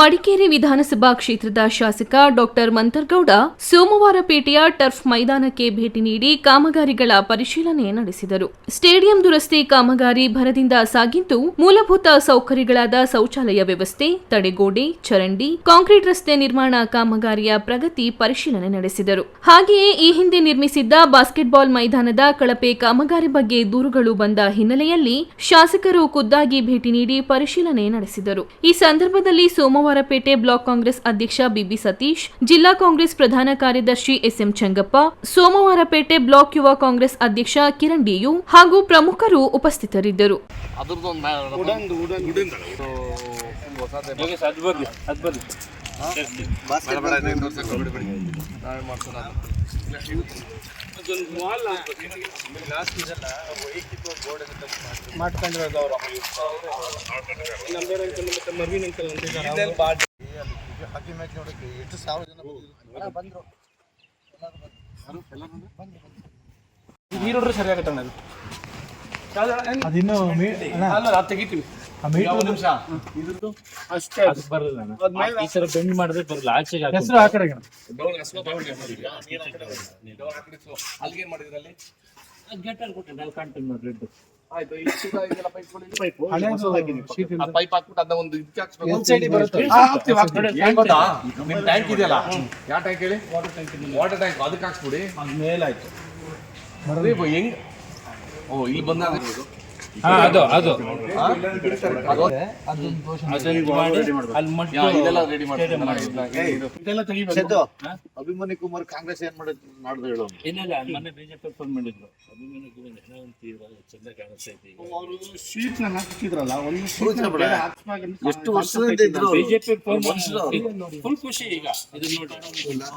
ಮಡಿಕೇರಿ ವಿಧಾನಸಭಾ ಕ್ಷೇತ್ರದ ಶಾಸಕ ಡಾಕ್ಟರ್ ಮಂತರ್ಗೌಡ ಸೋಮವಾರಪೇಟೆಯ ಟರ್ಫ್ ಮೈದಾನಕ್ಕೆ ಭೇಟಿ ನೀಡಿ ಕಾಮಗಾರಿಗಳ ಪರಿಶೀಲನೆ ನಡೆಸಿದರು. ಸ್ಟೇಡಿಯಂ ದುರಸ್ತಿ ಕಾಮಗಾರಿ ಭರದಿಂದ ಸಾಗಿದ್ದು ಮೂಲಭೂತ ಸೌಕರ್ಯಗಳಾದ ಶೌಚಾಲಯ ವ್ಯವಸ್ಥೆ, ತಡೆಗೋಡೆ, ಚರಂಡಿ, ಕಾಂಕ್ರೀಟ್ ರಸ್ತೆ ನಿರ್ಮಾಣ ಕಾಮಗಾರಿಯ ಪ್ರಗತಿ ಪರಿಶೀಲನೆ ನಡೆಸಿದರು. ಹಾಗೆಯೇ ಈ ಹಿಂದೆ ನಿರ್ಮಿಸಿದ್ದ ಬಾಸ್ಕೆಟ್ಬಾಲ್ ಮೈದಾನದ ಕಳಪೆ ಕಾಮಗಾರಿ ಬಗ್ಗೆ ದೂರುಗಳು ಬಂದ ಹಿನ್ನೆಲೆಯಲ್ಲಿ ಶಾಸಕರು ಖುದ್ದಾಗಿ ಭೇಟಿ ನೀಡಿ ಪರಿಶೀಲನೆ ನಡೆಸಿದರು. ಈ ಸಂದರ್ಭದಲ್ಲಿ ಸೋಮವಾರಪೇಟೆ ಬ್ಲಾಕ್ ಕಾಂಗ್ರೆಸ್ ಅಧ್ಯಕ್ಷ ಬಿಬಿ ಸತೀಶ್, ಜಿಲ್ಲಾ ಕಾಂಗ್ರೆಸ್ ಪ್ರಧಾನ ಕಾರ್ಯದರ್ಶಿ ಎಸ್ಎಂ ಚಂಗಪ್ಪ, ಸೋಮವಾರಪೇಟೆ ಬ್ಲಾಕ್ ಯುವ ಕಾಂಗ್ರೆಸ್ ಅಧ್ಯಕ್ಷ ಕಿರಣ್ ಡಿಯು ಹಾಗೂ ಪ್ರಮುಖರು ಉಪಸ್ಥಿತರಿದ್ದರು. ಮಾಡ್ಕೊಂಡಿರೋದು ಅವರು. ನಂಬೇರ್ ಅಂಕಲ್ ಮತ್ತೆ ಮರ್ವಿನ್ ಅಂಕಲ್ ಅಂತ ಇದ್ದಾರೆ ಹಾಕಿ ಮ್ಯಾಚ್ ನೋಡಕ್ಕೆ ಎಷ್ಟು ಸಾವಿರ ಜನ ಬಂದ್ರು ನೀರೋಡ್ರೆ ಸರಿಯಾಗತ್ತೆ ಅಣ್ಣ ಅದು ಅದಿನ್ನು ಅಲ್ಲ ಅದು ತೆಗಿತೀವಿ ಅಷ್ಟೇ ಈ ಬೆಂಡ್ ಮಾಡಿದ್ರೆ ಬರಲ್ಲ ಆಚೆಗೆ. ಹೆಸರು ಆ ಕಡೆ ಅಲ್ಲಿಗೆ ಮಾಡಿದ್ರಿ ಕೊಟ್ಟೆ ನಾವು ಕಂಟಿನ್ಯೂ ರೆಡ್ ಆಯ್ತು ಈ ಇದೆಲ್ಲ ಪೈಪ್ ಪೈಪು ಆ ಪೈಪ್ ಹಾಕ್ಬಿಟ್ಟು ಅದನ್ನ ಒಂದು ಇದಕ್ಕೆ ಹಾಕ್ಸ್ಬೇಕು. ಒಂದ್ ಸೈಡ್ ಬರುತ್ತೆ? ಏನು ಗೊತ್ತಾ ನಿಮ್ಮ ಟ್ಯಾಂಕ್ ಇದೆಯಲ್ಲ? ಯಾವ ಟ್ಯಾಂಕ್ ಹೇಳಿ? ವಾಟರ್ ಟ್ಯಾಂಕ್ ಅದಕ್ಕೆ ಹಾಕ್ಸ್ಬಿಡಿ. ಅದೇ ಬರ್ರಿ ಹೆಂಗ್? ಓ ಇಲ್ಲಿ ಬಂದ ಅದು ಅಭಿಮನ್ಯು ಕುಮಾರ್ ಕಾಂಗ್ರೆಸ್ ಏನ್ ಮಾಡಿದ್ರು ಮಾಡಿದ್ರು ಹೇಳು ಇನ್ನೆಲ್ಲ ಮೊನ್ನೆ ಬಿಜೆಪಿ ಫೋನ್ ಮಾಡಿದ್ರು. ಅಭಿಮಾನಿ ಕುಮಾರ್ ಜನ ಅಂತೀರ ಚಂದ ಕಾಣಿಸ್ತಾ ಇದೆ ಅವರು ಶೀಟ್ ಹಾಕಿದ್ರಲ್ಲ ಒಂದು. ಎಷ್ಟು ವರ್ಷದಿಂದ ಇದ್ರು ಬಿಜೆಪಿ ಫೋನ್ ಫುಲ್ ಖುಷಿ ಈಗ. ಇದನ್ನ ನೋಡಿ.